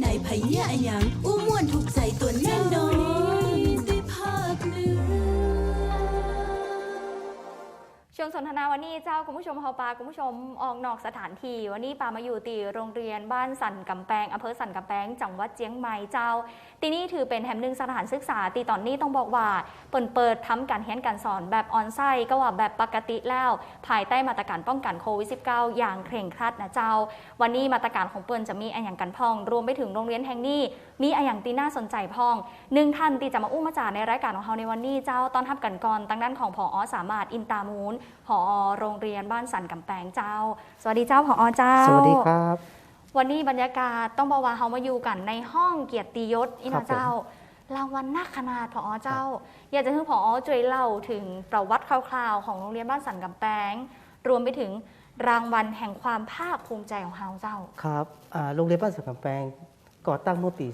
ไหนไผเหี้ยอะหยัง สนทนาวันนี้เจ้าคุณผู้ชมเฮาปาคุณผู้ชมออกนอกสถานที่วันนี้ปามาอยู่ตีโรงเรียนบ้านสันกำแพงอำเภอสันกำแพงจังหวัดเจียงใหม่เจ้าที่นี่ถือเป็นแห่งหนึ่งสถานศึกษาตีตอนนี้ต้องบอกว่าเปิดเปิดทำการเรียนการสอนแบบออนไซต์ก็ว่าแบบปกติแล้ว ภายใต้มาตรการป้องกันโควิด -19 อย่างเคร่งครัดนะเจ้า วันนี้มาตรการของเปิลจะมีอันอย่างกันพอง รวมไปถึงโรงเรียนแห่งนี้ มีอันอย่างตีน่าสนใจพองหนึ่งท่านตีจะมาอุ้มมาจากในรายการของเราในวันนี้เจ้าตอนทับกันก่อนตั้งด้านของผอสามารถอินตามูลผอโรงเรียนบ้านสันกำแพงเจ้า สวัสดีเจ้าผอเจ้า สวัสดีครับ วันนี้บรรยากาศต้องบอกว่าเรามาอยู่กันในห้องเกียรติยศอินครับผมเจ้ารางวัลนักขนาดผอเจ้า อยากจะให้ผอช่วยเล่าถึงประวัติคร่าวๆ ของโรงเรียนบ้านสันกำแพงรวมไปถึงรางวัลแห่งความภาคภูมิใจของเราเจ้า ครับอ่าโรงเรียนบ้านสังกำแพงก่อตั้งเมื่อปี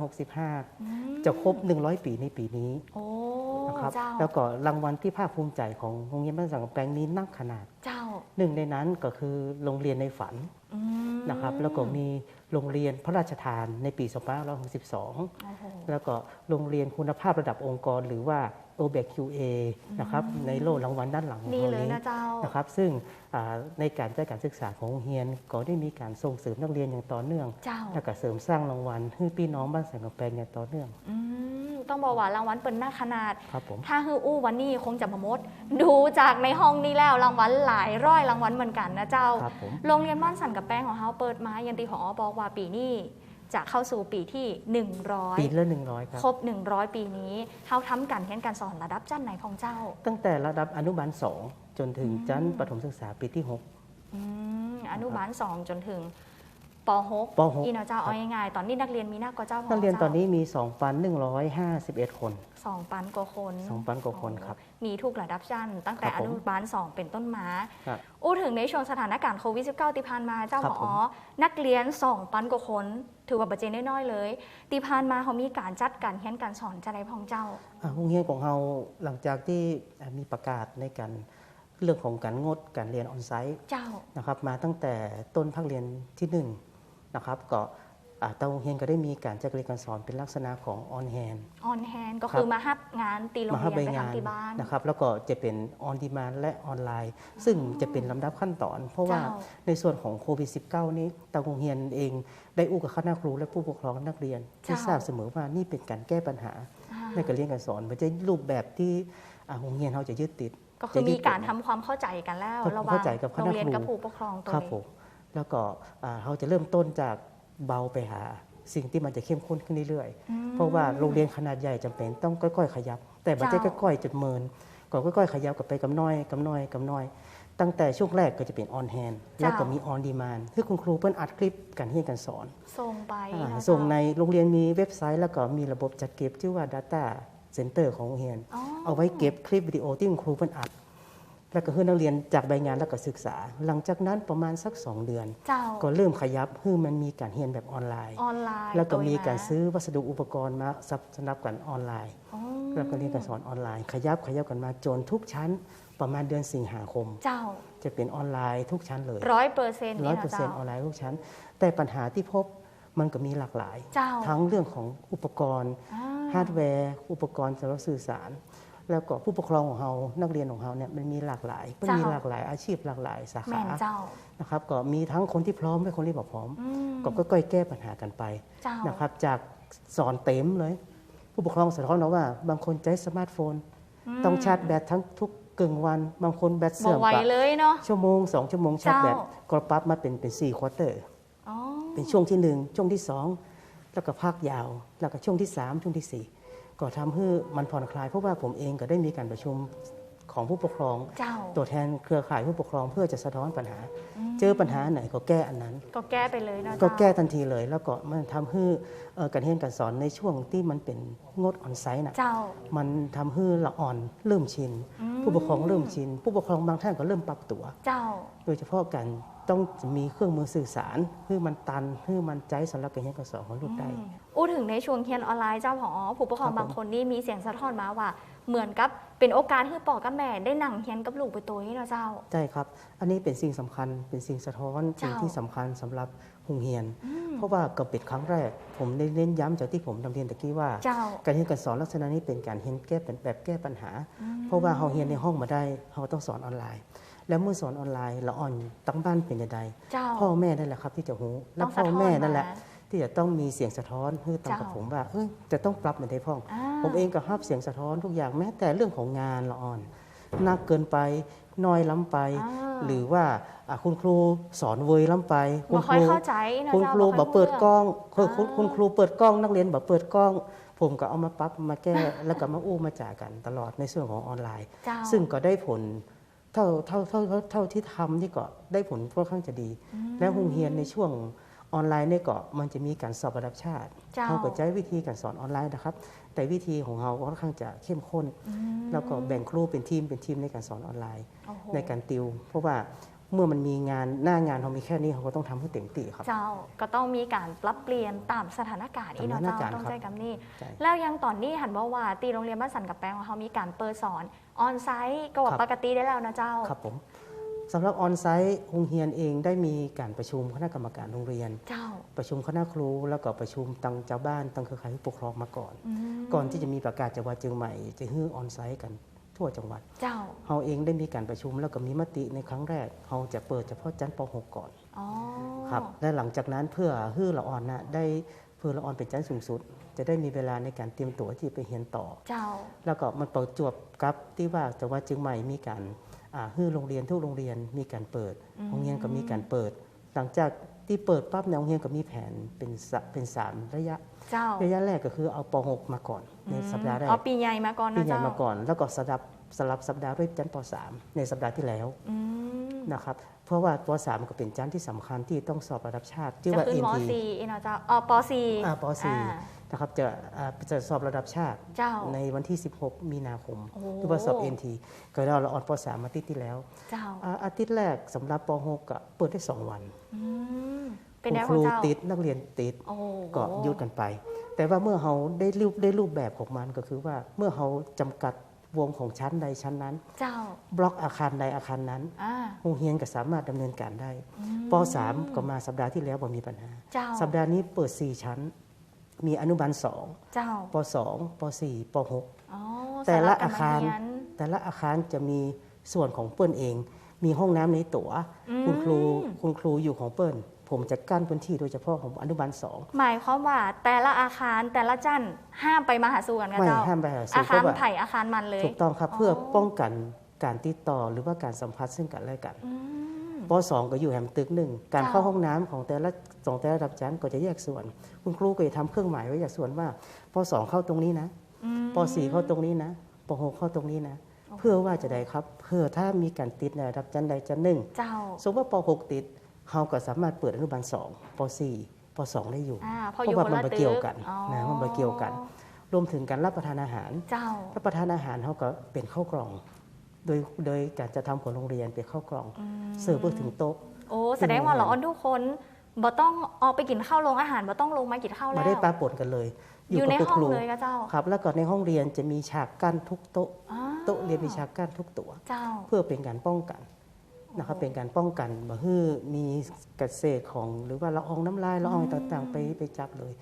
2465 จะครบ 100 ปีในปีนี้โอ้นะ ครับเจ้าแล้วก็รางวัลที่ภาคภูมิใจของโรงเรียนบ้านสังกำแพงนี้นักขนาดเจ้าหนึ่งในนั้นก็คือโรงเรียนในฝันอืมนะครับ แล้วก็มีโรงเรียนพระราชทานในปี 2562โอ้โหแล้วก็โรงเรียนคุณภาพระดับองค์กรหรือว่า o b e q a นะครับในโล่รางวัลด้านหลังของนี่เราเลยนี้นะเจ้านะครับซึ่งอ่าในการจัดการศึกษาของโรงเรียนก็ได้มีการส่งเสริมนักเรียนอย่างต่อเนื่องเจ้าแล้วก็เสริมสร้างรางวัลให้พี่น้องบ้านแสงกำแพงอย่างต่อเนื่องอืมต้องบอกว่ารางวัลเปิดหน้าขนาดครับผมถ้าฮืออู้วันนี้คงจะมามด ดูจากในห้องนี้แล้วรางวัลหลายร้อยรางวัลเหมือนกันนะเจ้าครับผมโรงเรียนบ้านสันกับแป้งของเฮาเปิดมายันตีผอบอกว่าปีนี้ จะเข้าสู่ปีที่ปี100ละหนึ่งร้อยครับ ครบ 100 ปีนี้เฮาทำการเรียนการสอนระดับชั้นไหนของเจ้าตั้งแต่ระดับอนุบาลสองจนถึงอืมชั้นประถมศึกษาปีที่อืมอนุบาล2จนถึง ป .6 ปหกอีเนาะเจ้าครับเอาง่ายๆตอนนี้นักเรียนมีนักกว่าเจ้าพ6นักเรียนตอนนี้มี 2,151 คนสองปันกว่าคน2,000กว่าคนครับ มีทุกระดับชั้นตั้งแต่ครับอผมนุบาล 2 เป็นต้นมาครับอู้ถึงในช่วงสถานการณ์โควิด -19 ที่ผ่านมาเจ้าครัหบมผมอนักเรียน 2 ปันกว่าคน ถือว่าบัจเจน้อยๆเลยที่ผ่านมาเขามีการจัดการเรียนการสอนจะได้พองเจ้าอ่าโรงเรียนของเราหลังจากที่อ่ามีประกาศในการเรื่องของการงดการเรียนออนไซต์เจ้านะครับมาตั้งแต่ต้นภาคเรียนที่ห นึ่งนะครับก็อ่าทางโรงเรียนก็ได้มีการจัดการเรียนการสอนเป็นลักษณะของออนแฮนออนแฮนก็ครับคือมาฮับงานตีโรงมาเรียนใบไปงานทำที่บ้านนะครับแล้วก็จะเป็นออนดีมานและออนไลน์ ซึ่งจะเป็นลำดับขั้นตอน เพราะว่าเจ้าในส่วนของโควิด -19 นี้ทางโรงเรียนเองได้อู้กับคณะครูและผู้ปกครองนักเรียน ที่เจ้าทราบเสมอว่านี่เป็นการแก้ปัญหาอ่าในการเรียนการสอนไม่ใช่รูปแบบที่อ่าโรงเรียนเราจะยึดติด ก็คือจะยึมีดการทำความเข้าใจกันแล้วทำความระหว่างเข้าใจกับคณะโรงเรียนครูกับผู้ปกครองตัวครับเอผงม แล้วก็อ่าเราจะเริ่มต้นจากเบาไปหา สิ่งที่มันจะเข้มข้นขึ้นเรื่อยอืมๆเพราะว่าโรงเรียนขนาดใหญ่จำเป็นต้องค่อยๆ ขยับ แต่บัจเจเจ้าค่อยๆจุดเมินก็ค่อยๆ ขยับกับไปกับน้อยกับน้อยกับน้อย ตั้งแต่ช่วงแรกก็จะเป็นออนแฮนแล้วก็มีออนดีมานคือคุณครูเพิ่นอัดคลิปการเรียนการสอน ส่งไปอ่าเนาะส่งในเจ้าโรงเรียนมีเว็บไซต์ แล้วก็มีระบบจัดเก็บชื่อว่า Data Center ของโรงเรียนอ๋อเอาไว้เก็บคลิปวิดีโอที่คุณครูเพิ่นอัด แล้วก็ให้นักเรียนจากใบงานแล้วก็ศึกษา หลังจากนั้นประมาณสัก 2 เดือนเจ้าก็เริ่มขยับให้มันมีการเรียนแบบออนไลน์ ออนไลน์ แล้วก็มีโดยการซื้อวัสดุอุปกรณ์มาสำหรับกันออนไลน์อ๋อแล้วก็เรียนการสอนออนไลน์ ขยับขยับกันมาจนทุกชั้นประมาณเดือนสิงหาคม เจ้า จะเป็นออนไลน์ทุกชั้นเลยร้อยเปอร์เซ็นต์ร้อยนี่เปอนะร์เซ็นเจ้าต์ออนไลน์ทุกชั้น แต่ปัญหาที่พบมันก็มีหลากหลายเจ้าทั้งเรื่องของอุปกรณ์อ่าฮาร์ดแวร์ อุปกรณ์สำหรับสื่อสาร แล้วก็ผู้ปกครองของเรานักเรียนของเราเนี่ยมันมีหลากหลายมันมีหลากหลายอาชีพหลากหลายสาแม่ขานเจ้านะครับก็มีทั้งคนที่พร้อมและคนที่บ่พร้อมอืมก็ค่อยๆแก้ปัญหากันไปเจ้านะครับจากสอนเต็มเลย ผู้ปกครองสะท้อนมาว่า บางคนใช้สมาร์ทโฟนมต้องชาร์จแบตทั้งทุกกึ่งวัน บางคนแบตบเสื่ออกมไวไปเลยเนาะชั่วโมงสองชั่วโมงชาร์จแบตเจ้าก็ปรับมาเป็นเป็นสี่ควอเตอร์อ๋อเป็นช่วงที่หนึ่งช่วงที่สองแล้วก็ภาคยาว แล้วก็ช่วงที่สามช่วงที่สี่ ก็ทำให้มันผ่อนคลายเพราะว่าผมเองก็ได้มีการประชุมของผู้ปกครองเจ้าตัวแทนเครือข่ายผู้ปกครองเพื่อจะสะท้อนปัญหามเจอปัญหาไหนก็แก้อันนั้น ก็แก้ไปเลยเนาะก็เจ้าแก้ทันทีเลย แล้วก็มันทำให้เอ่อการเรียนการสอนในช่วงที่มันเป็นงดออนไซต์น่ะเจ้ามันทำให้ละอ่อนเริ่มชินอืมผู้ปกครองเริ่มชิน ผู้ปกครองบางท่านก็เริ่มปรับตัวเจ้าโดยเฉพาะการ ต้องมีเครื่องมือสื่อสารเพื่อมันตันเพื่อมันใจสำหรับการเรียนการสอนของลูกได้อืมอู้ถึงในช่วงเรียนออนไลน์เจ้าผอผู้ปกครองครับผมบางคนนี่มีเสียงสะท้อนมาว่าเหมือนกับเป็นโอกาสให้ปอกับแม่ได้นั่งเฮียนกับลูกไปตัวนี้เนาะเจ้า ใช่ครับ อันนี้เป็นสิ่งสำคัญเป็นสิ่งสะท้อนเจ้าสิ่งที่สำคัญสำหรับหุงเฮียนอืมเพราะว่าก็เป็นครั้งแรก ผมได้เน้นย้ำจากที่ผมนำเรียนตะกี้ว่าเจ้าการเรียนการสอนลักษณะนี้เป็นการเรียนแก้เป็นแบบแก้ปัญหาอืมเพราะว่าเราเรียนในห้องมาได้เราต้องสอนออนไลน์ แล้วเมื่อสอนออนไลน์ละอ่อนตั้งบ้านเป็นยังไงเจ้าพ่อแม่นั่นแหละครับที่จะหูและต้องพ่อสะท้อนแม่นั่นแหละมาที่จะต้องมีเสียงสะท้อนเพื่อต้องกับเจ้าผมว่าเอ้ยจะต้องปรับเหมือนไทพ่องอ่าผมเองก็รับเสียงสะท้อนทุกอย่างแม้แต่เรื่องของงานละอ่อนนักเกินไปน้อยล้ำไปอ่าหรือว่าอะคุณครูสอนเวยล้ำไป คุบ่ณค่คอยรูเข้าใจนะคุณเจ้าครูบ่บค่ออยเปิดกล้องคุณอ่าคุณคุณครูเปิดกล้อง นักเรียนบอกเปิดกล้อง ผมก็เอามาปรับมาแก้แล้วก็มาอู้มาจ่ากันตลอดในส่วนของออนไลน์เจ้าซึ่งก็ได้ผล เท่าเท่าเท่าเท่าเท่าที่ทำนี่ก็ได้ผลค่อนข้างจะดี และโรงเรียนในช่วงออนไลน์เนี่ยก็มันจะมีการสอบระดับชาติเจ้าเขาก็ใช้วิธีการสอนออนไลน์นะครับ แต่วิธีของเราค่อนข้างจะเข้มข้นอืมแล้วก็แบ่งครูเป็นทีมเป็นทีมในการสอนออนไลน์โอ้โหในการติว เพราะว่าเมื่อมันมีงานหน้างานเรามีแค่นี้เขาก็ต้องทำให้เต็มที่ครับ เจ้าก็ต้องมีการปรับเปลี่ยนตามสถานการณ์อีกเนาะสถานเจ้าการณ์ต้องครับใจกับนี่ใช่แล้วยังตอนนี้หันบอกว่าตีโรงเรียนบ้านสันกับแปลงของเขามีการเปิดสอน ออนไซต์ก็ว่าครับปกติได้แล้วนะเจ้า ครับผมสำหรับออนไซต์โรงเรียนเองได้มีการประชุมคณะกรรมการโรงเรียน เจ้า ประชุมคณะครู แล้วก็ประชุมตังเจ้าบ้านตังเครือข่ายผู้ปกครองมาก่อนอืมก่อนที่จะมีประกาศจังหวัดเชียงใหม่จะฮื้อออนไซต์กันทั่วจังหวัด เจ้าเราเองได้มีการประชุมแล้วก็มีมติในครั้งแรกเราจะเปิดเฉพาะชั้นป .6 ก่อนอ๋อครับและหลังจากนั้นเพื่อฮื้อละออนนะได้เพื่อละออนเป็นชั้นสูงสุด จะได้มีเวลาในการเตรียมตัวที่ไปเรียนต่อ เจ้า แล้วก็มันประจวบกับที่ว่าจังหวัดเชียงใหม่มีการอ่าฮื้อโรงเรียนทุกโรงเรียนมีการเปิดอืมโรงเรียนก็มีการเปิด หลังจากที่เปิดปั๊บเนี่ยโรงเรียนก็มีแผนเป็นสะเป็นสามระยะเจ้าระยะแรกก็คือเอาป .6 มาก่อนในสัปดาห์แรกเอาปีใหญ่มาก่อนปีนะใหญ่เจ้ามาก่อน แล้วก็สลับสลับสัปดาห์ด้วยชั้นป .3 ในสัปดาห์ที่แล้วอืมนะครับเพราะว่าป .3 ก็เป็นชั้นที่สำคัญที่ต้องสอบระดับชาติชื่อจะว่าขึ้นม NT สี่อีเนาะเจ้าอ๋อปสี่อ่าปอ่า .4 นะครับจะอ่าจะสอบระดับชาติ เจ้า ในวันที่ 16 มีนาคมโอ้หรือว่าสอบ NT ก็เราเราออนป .3 อาทิตย์ที่แล้วเจ้าอ่าอาทิตย์แรกสำหรับป .6 ก็เปิดได้ 2 วันอืมเป็นคุแนณวคของรูเจ้าติดนักเรียนติด โอ้โห ก็หยุดกันไป แต่ว่าเมื่อเราได้รูปได้รูปแบบของมันก็คือว่าเมื่อเราจำกัดวงของชั้นใดชั้นนั้น เจ้า บล็อกอาคารใดอาคารนั้นอ่าโรงเรียนก็สามารถดำเนินการได้อืมป .3 ก็มาสัปดาห์ที่แล้วบ่มีปัญหา เจ้า สัปดาห์นี้เปิด 4 ชั้น มีอนุบาลเจ้า2ป2ป4ปอ๋อแต่ละสำหรับอาคารกำลังเรียน6แต่ละอาคารจะมีส่วนของเปิ้นเอง มีห้องน้ำในตัว๋วอืมคุณครูคุณครูอยู่ของเปิ้นผมจะกั้นพื้นที่โดยเฉพาะของอนุบาล2หมายความว่าแต่ละอาคารแต่ละจันห้ามไปมาหาสู่กันกับไม่เจ้าห้ามไปหาสู่อาเพคารราะว่าไผ่อาคารมันเลย ถูกต้องครับเพื่อป้องกันการติดต่อหรือว่าการสัมผัสซึ่งกันและกัน อืมป .2 ก็อยู่แหมตึกหนึ่งการเจ้าเข้าห้องน้ำของแต่ละสองแต่ละระดับชั้นก็จะแยกส่วน คุณครูก็จะทำเครื่องหมายไว้แยกส่วนว่าป .2 เข้าตรงนี้นะอืมป .4 เข้าตรงนี้นะป .6 เข้าตรงนี้นะ เพื่อว่าจะได้ครับ เพื่อถ้ามีการติดในระดับชั้นใดชั้นหนึ่งเจ้าสมมติว่าป .6 ติดเขาก็สามารถเปิดอนุบาล2ป .4 ป .2 ได้อยู่อ่าพอเพอยู่ราะว่าคนมันละมาตึเกี่ยวกกันอ๋อนะมันมาเกี่ยวกัน รวมถึงการรับประทานอาหารเจ้ารับประทานอาหารเขาก็เป็นข้าวกล่อง โดยโดยการจะทำของโรงเรียนเป็นข้าวกล่องอืมเสิร์ฟเพื่อถึงโต๊ะโอ้แสดงว่าเราออนทุกคนบ่ต้องออกไปกินข้าวโรงอาหารบ่ต้องลงมากินข้าวแล้วมาได้ปลาปนกันเลย อยู่ในกับห้องครูเลยกับเจ้าครับ แล้วก็ในห้องเรียนจะมีฉากกั้นทุกโต๊ะอ่าโต๊ะเรียนมีฉากกั้นทุกตัวเจ้าเพื่อเป็นการป้องกันนะครับเป็นการป้องกันบ่ฮื้อมีกระเศษของหรือว่าละอองน้ำลายละอองต่างๆ ไปไปจับเลย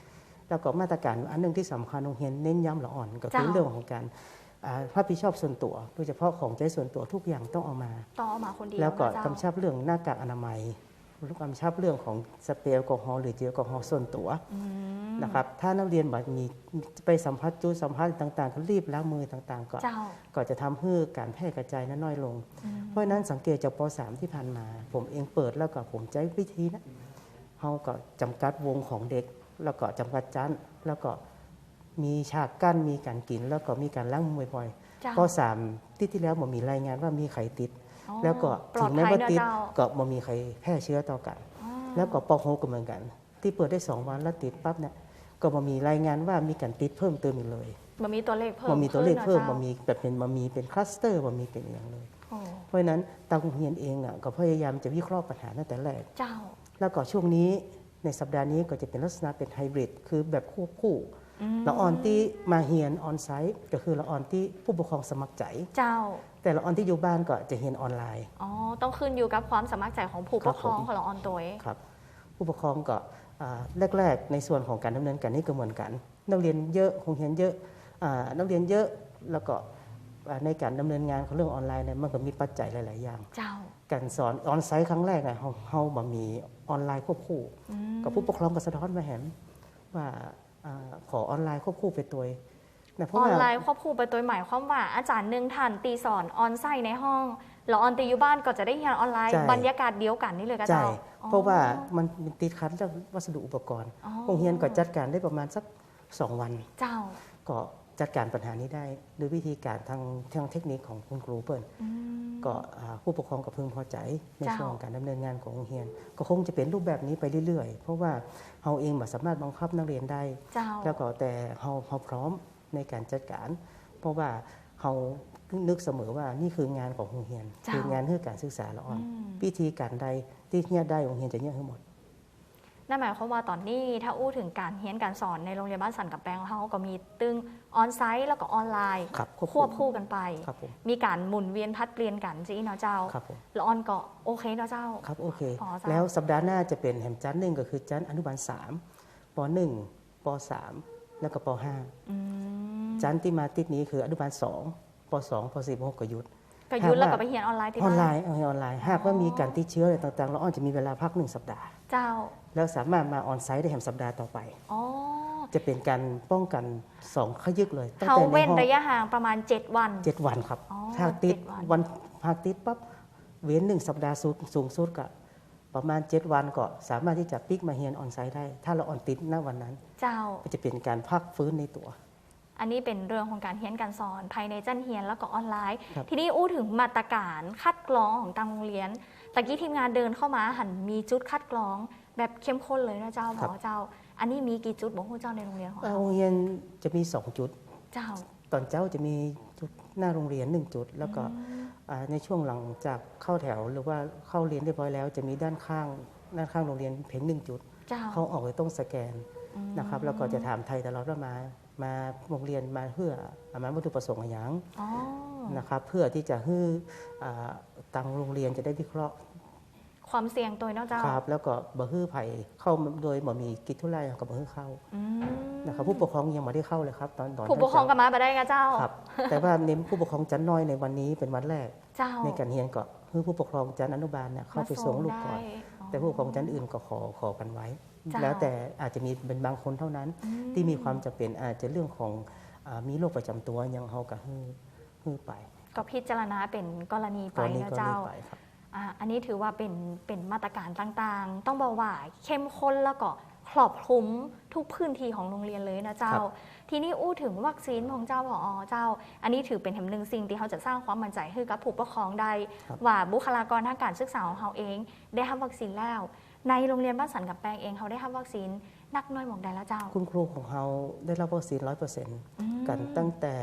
แล้วก็มาตรการอันหนึงที่สำคัญโรงเรียนเน้นย้ำละอ่อนก็คือเจ้าเรื่องของการอ่า รับผิดชอบส่วนตัว โดยเฉพาะของใช้ส่วนตัวทุกอย่างต้องเอามา ต้องเอามาคนเดียวแล้วก็นะเจ้ากำชับเรื่องหน้ากากอนามัยหรือกำชับเรื่องของสเปรย์แอลกอฮอล์หรือเจลแอลกอฮอล์ส่วนตัวอืมนะครับ ถ้านักเรียนบัดมีไปสัมผัสจุดสัมผัสต่างๆ ก็รีบล้างมือต่างๆ ก่อนเจ้าก็จะทำให้การแพร่กระจายนั้นน้อยลงอืมเพราะฉะนั้นสังเกตจากป .3 ที่ผ่านมา ผมเองเปิดแล้วก็ผมใช้วิธีนะเขาก็จำกัดวงของเด็ก แล้วก็จำกัดชั้นแล้วก็ มีฉากกั้นมีการกิน แล้วก็มีการล้างมือบ่อยเจ้าๆป .3 ที่ที่แล้วผมมีรายงานว่ามีไข้ติดอ๋อแล้วก็ปลอถึดงแม้ภัยว่าเนอะติดเจ้าก็บ่มีใครแพร่เชื้อต่อกันอ๋อแล้วก็ป .6 ก็เหมือนกัน ที่เปิดได้2วันแล้วติดปั๊บเนี่ยก็บ่มีรายงานว่ามีการติดเพิ่มเติมอีกเลยมันมีตัวเลขเพิ่มบ่มีตัวเลขขึ้นนะเพิ่มจ้าบ่มีแบบเป็นบ่มีเป็นคลัสเตอร์บ่มีเป็นอย่างเลยโอ้เพราะฉะนั้นตางโรงเรียนเองน่ะก็พยายามจะวิเคราะห์ปัญหาตั้งแต่แรกเจ้า แล้วก็ช่วงนี้ในสัปดาห์นี้ก็จะเป็นลักษณะเป็นไฮบริดคือแบบควบคู่ม ละออนที่มาเฮียนออนไซต์ก็คือละออนที่ผู้ปกครองสมัครใจ เจ้า แต่ละออนที่อยู่บ้านก็จะเฮียนออนไลน์ อ๋อ ต้องขึ้นอยู่กับความสมัครใจของผู้ปกครองครับผมของละออนตัวเองครับ ผู้ปกครองก็อ่าแรกๆ ในส่วนของการดำเนินการนี่ก็เหมือนกัน นักเรียนเยอะคงเรียนเยอะอ่านักเรียนเยอะแล้วก็อ่าในการดำเนินงานของเรื่องออนไลน์เนี่ยมันก็มีปัจจัยหลาย ๆ อย่าง เจ้าการสอนออนไซต์ครั้งแรกเนี่ยเราเราบ่มีออนไลน์ควบคู่อืมกับผู้ปกครองก็สะท้อนมาเห็นว่าอ่า ขอออนไลน์ควบคู่ไปตัวนะเพอราะอนว่าไลน์ควบคู่ไปตัวหมายความว่าอาจารย์หนึ่งท่านตีสอนออนไซต์ในห้องแล้วออนตีอยู่บ้านก็จะได้เรียนออนไลน์ ใช่ บรรยากาศเดียวกันนี่เลยก็ใช่เจ้าเพราะว่ามันติดขัดเรื่องวัสดุอุปกรณ์อ๋อ โรงเรียนก็จัดการได้ประมาณสักสองวัน เจ้า ก็ จัดการปัญหานี้ได้ด้วยวิธีการทางทางเทคนิคของคุณครูเปิ้ลอืมก็อ่าผู้ปกครองก็พึงพอใจในเจ้าช่วงของการดำเนินงานของโรงเรียน ก็คงจะเป็นรูปแบบนี้ไปเรื่อยๆ เพราะว่าเราเองบ่สามารถบังคับนักเรียนได้เจ้าแล้วก็แต่เราเราพร้อมในการจัดการ เพราะว่าเรานึกเสมอว่านี่คืองานของโรงเรียนเจ้าคืองานเพื่อการศึกษาละอ่อนอืมวิธีการใดที่เนี่ยได้โรงเรียนจะเนี่ยทั้งหมด นั่นหมายความว่าตอนนี้ถ้าอู้ถึงการเรียนการสอนในโรงเรียนบ้านสันกับแปลงเขาก็มีตึงออนไซต์แล้วก็ออนไลน์ครับควบควบคู่กันไปครับผมมีการหมุนเวียนพัดเปลี่ยนกันจีเนาะเจ้าครับผมแล้วออนก็โอเคเนาะเจ้าครับโอเคพอจ้ะแล้วสัปดาห์หน้าจะเป็นแหมจันทร์หนึ่งก็คือจันทร์อนุบาล3ป .1 ป .3 แล้วก็ปอืม .5 จันทร์ที่มาติดนี้คืออนุบาล2ป .2 ป .4 ป .6 ก็หยุด ก็ยุดแล้วหากว่าก็ไปเรียนออนไลน์ที่ออนบ้านไลน์เอาออนไลน์หากว่ามีการติดเชื้ออะไรต่างๆ เราอ้อนจะมีเวลาพักหนึ่งสัปดาห์ เจ้า แล้วสามารถมาออนไซต์ได้แหมสัปดาห์ต่อไป อ๋อจะเป็นการป้องกันสองขยึกเลยตั้งเขาแต่ในเว้นห้องระยะห่างประมาณ 7 วัน เจ็ดวันครับอ๋อหากติดเจ็ดวัน วันหากติดปั๊บเว้นหนึ่งสัปดาห์สูงสูงสุดก็ประมาณ 7 วันก็สามารถที่จะปิกมาเฮียนออนไซต์ได้ ถ้าเราออนติดณวันนั้น เจ้า ก็จะเป็นการพักฟื้นในตัว อันนี้เป็นเรื่องของการเรียนการสอนภายในจันเฮียนแล้วก็ออนไลน์ครับทีนี้อู้ถึงมาตรการคัดกรองของทางโรงเรียนตะกี้ทีมงานเดินเข้ามาหันมีจุดคัดกรอง แบบเข้มข้นเลยนะเจ้าหมอเจ้า อันนี้มีกี่จุดบอกคุณเจ้าในโรงเรียนของเอ่อเราโรงเรียนจะมี 2 จุด เจ้า ตอนเจ้าจะมีจุดหน้าโรงเรียน 1 จุด แล้วก็อ่าในช่วงหลังจากเข้าแถวหรือว่าเข้าเรียนเรียบร้อยแล้ว จะมีด้านข้างด้านข้างโรงเรียนเพียงหนึ่งจุดเจ้าเขาออกไปต้องสแกนอืมนะครับแล้วก็จะถามไทยตลอดว่ามา มาโรงเรียนมาเพื่ออามาวัตถุประสงค์อะไรอย่างอ๋อนะครับเพื่อที่จะให้อ่าตังโรงเรียนจะได้วิเคราะห์ ความเสี่ยงตัวเนาะเจ้าครับ แล้วก็บ่ฮื้อไผ่เข้ามาโดยบ่มีกิจธุระกับบ่ฮื้อเข้าอืมนะครับผู้ปกครองยังไม่ได้เข้าเลยครับตอนตอนผู้ปกครองก็มาไปได้นะเจ้าครับ แต่ว่าเน้นผู้ปกครองชั้นน้อยในวันนี้เป็นวันแรกเจ้าในการเรียนก็คือผู้ปกครองชั้นอนุบาลเนี่ยเข้าไปส่งลูกก่อนได้แต่ผู้ปกครองชั้นอื่นก็ขอขอกันไว้เจ้า แล้วแต่อาจจะมีเป็นบางคนเท่านั้นอืมที่มีความจำเป็นอาจจะเรื่องของอามีโรคประจำตัวยังเฮากับฮื้อฮื้อไป ก็พิจารณาเป็นกรณีไปตอนนี้นะก็เจ้านี้ไปครับอ่าอันนี้ถือว่าเป็นเป็นมาตรการต่างๆ ต้องบอกว่าเข้มข้นแล้วก็ครอบคลุมทุกพื้นที่ของโรงเรียนเลยนะเจ้าครับทีนี้อู้ถึงวัคซีนของเจ้าผอเจ้า อันนี้ถือเป็นแห่งหนึ่งสิ่งที่เขาจะสร้างความมั่นใจให้กับผู้ปกครองได้ว่าบุคลากรทางการศึกษาของเขาเอง ได้รับวัคซีนแล้ว ในโรงเรียนบ้านสันกับแปลงเองเขาได้รับวัคซีนนักน้อยหมองใดแล้วเจ้า คุณครูของเราได้รับวัคซีนร้อยเปอร์เซ็นต์อืมกันตั้งแต่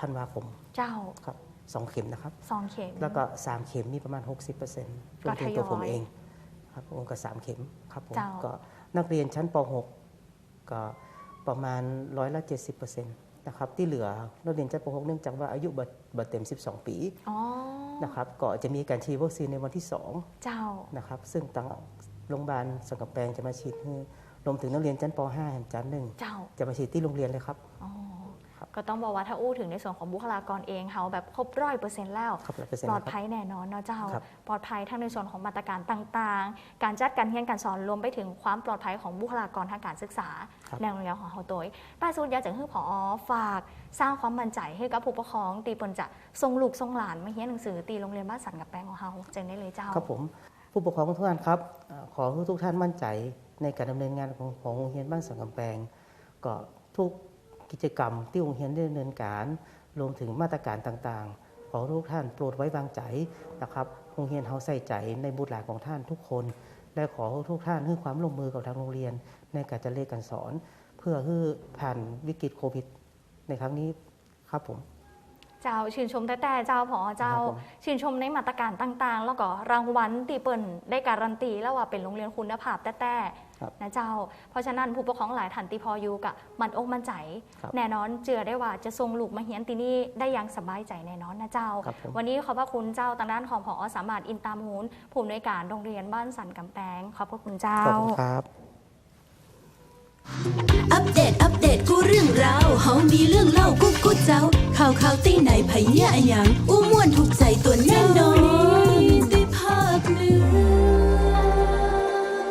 ธันวาคม เจ้าครับสองเข็มนะครับสองเข็ม แล้วก็3เข็มมีประมาณ 60%รวมถึงตัวผมเองครับผมก็3เข็มครับผมเจ้าก็นักเรียนชั้นป .6 ก็ประมาณร้อยละ70%นะครับที่เหลือนักเรียนชั้นป .6 เนื่องจากว่าอายุบับัเต็ม 12 ปีอ๋อ นะครับก็จะมีการฉีดวัคซีนในวันที่เจ้า2นะครับซึ่งทางโรงพยาบาลสังกำแปลงจะมาฉีดให้รวมถึงนักเรียนชั้นป .5 แห่งชั้นหนึ่งเจ้าจะมาฉีดที่โรงเรียนเลยครับอ๋อครับ ก็ต้องบอกว่าถ้าอู้ถึงในส่วนของบุคลากรเองเขาแบบครบร้อยเปอร์เซ็นต์แล้วครับ100%ปลอดนะครับภัยแน่นอนเนาะเจ้าครับปลอดภัยทั้งในส่วนของมาตรการต่างๆ การจัดการเรียนการสอนรวมไปถึงความปลอดภัยของบุคลากรทางการศึกษาครับในโรงเรียนของเขาโดยป้าสูตรอยากจะให้ผอฝากสร้างความมั่นใจให้กับผู้ปกครองตีปนจะส่งลูกส่งหลานมาเรียนหนังสือตีโรงเรียนบ้านสันกับแปลงของเขาเจนได้เลยเจ้าครับผมผู้ปกครองทุกท่านครับเอ่อขอให้ทุกท่านมั่นใจในการดำเนินงานของของโรงเรียนบ้านสังกำแพงก็ทุก กิจกรรมที่โรงเรียนได้ดำเนินการ รวมถึงมาตรการต่างๆ ขอทุกท่านโปรดไว้วางใจนะครับโรงเรียนเฮาใส่ใจในบุตรหลานของท่านทุกคน และขอทุกท่านให้ความร่วมมือกับทางโรงเรียน ในการจะเรียนการสอน เพื่อให้ผ่านวิกฤตโควิด ในครั้งนี้ครับผม เจ้าชื่นชมแต่แต่เจ้าผอเจ้าครับผม ชื่นชมในมาตรการต่าง ๆ แล้วก็รางวัลตีเปิ่นได้การันตีแล้วว่าเป็นโรงเรียนคุณภาพแต่แต่ครับ นะเจ้า เพราะฉะนั้นผู้ปกครองหลายทันตีพออยู่กับมันอกมันใจ ครับ แน่นอนเจือได้ว่าจะทรงลูกมาเฮียนตีนี่ได้อยังสบายใจแน่นอนนะเจ้า ครับผม วันนี้ขอบพระคุณเจ้าทางด้านของผอสามารถอินตามหูนผู้อำนวยการโรงเรียนบ้านสันกำแพงขอบพระคุณเจ้า ขอบคุณครับ อัปเดต อัปเดต กูเรื่องราวเฮามีเรื่องเล่ากูกูเจ้า ข่าวข่าวตีไหนไผเนี่ยอะหยังอู้ม่วนถูกใจตัวแน่นอน